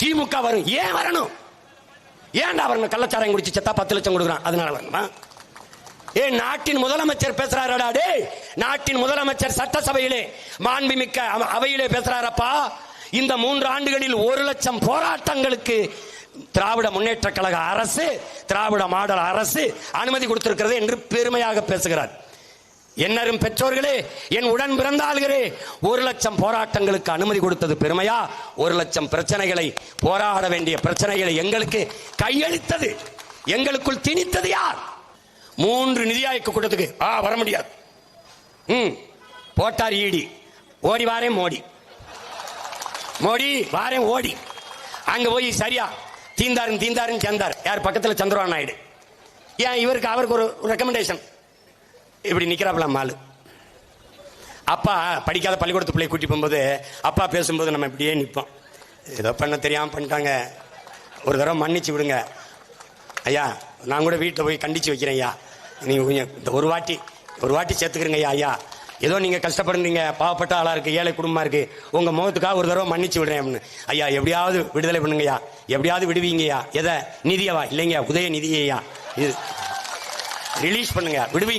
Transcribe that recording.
திமுக வரும். ஏன் வரணும்? ஏன்டா வரணும்? கள்ளச்சாரம் குடிச்சு செத்தா பத்து லட்சம் கொடுக்குறான். அதனால வரணுமா? ஏ நாட்டின் முதலமைச்சர் பேசுறாரடா டே நாட்டின் முதலமைச்சர் சட்டசபையிலே மாண்புமிக்க அவையிலே பேசுறாரப்பா. இந்த மூன்று ஆண்டுகளில் ஒரு லட்சம் போராட்டங்களுக்கு திராவிட முன்னேற்ற கழக அரசு திராவிட மாடல் அரசு அனுமதி கொடுத்திருக்கிறது என்று பெருமையாக பேசுகிறார். என்னரும் பெற்றோர்களே என் உடன் பிறந்தாள்களே ஒரு லட்சம் போராட்டங்களுக்கு அனுமதி கொடுத்தது பெருமையா? ஒரு லட்சம் பிரச்சனைகளை போராட வேண்டிய பிரச்சனைகளை எங்களுக்கு கையளித்தது. எங்களுக்குள் திணித்தது யார்? மூன்று நிதி ஆய்வு கூட்டத்துக்கு ஆ வர முடியாது. ம் போட்டார் ஈடி. ஓடி வாரேன் மோடி. மோடி வாரேன் ஓடி. அங்க போய் சரியா தீந்தாரும் தீந்தாரும் சேர்ந்தார். யார் பக்கத்தில் சந்திரபாபு நாயுடு? ஏன் இவருக்கு அவருக்கு ஒரு ரெக்கமெண்டேஷன் இப்படி நிக்கிறாப்ல மாலு. அப்பா படிக்காத பள்ளிக்கூடத்து பிள்ளைய கூட்டி போகும்போது அப்பா பேசும்போது நம்ம இப்படியே நிற்போம் ஏதோ பண்ண தெரியாம பண்ணிட்டாங்க. ஒரு தடவை மன்னிச்சு விடுங்க. ஐயா நான் கூட வீட்டில் போய் கண்டிச்சு வைக்கிறேன் ஐயா. நீங்க கொஞ்சம் இந்த ஒரு வாட்டி ஒரு வாட்டி சேர்த்துக்கிறங்க ஐயா ஐயா. ஏதோ நீங்க கஷ்டப்படுறீங்க பாவப்பட்ட ஆளா இருக்கு ஏழை குடும்பமா இருக்கு. உங்க முகத்துக்காக ஒரு தடவை மன்னிச்சு விடுறேன் அப்படின்னு. ஐயா எப்படியாவது விடுதலை பண்ணுங்கய்யா எப்படியாவது விடுவீங்கய்யா எதை? நிதியவா? இல்லைங்க உதய நிதியையா இது ரிலீஸ் பண்ணுங்க. விடுவீங்க.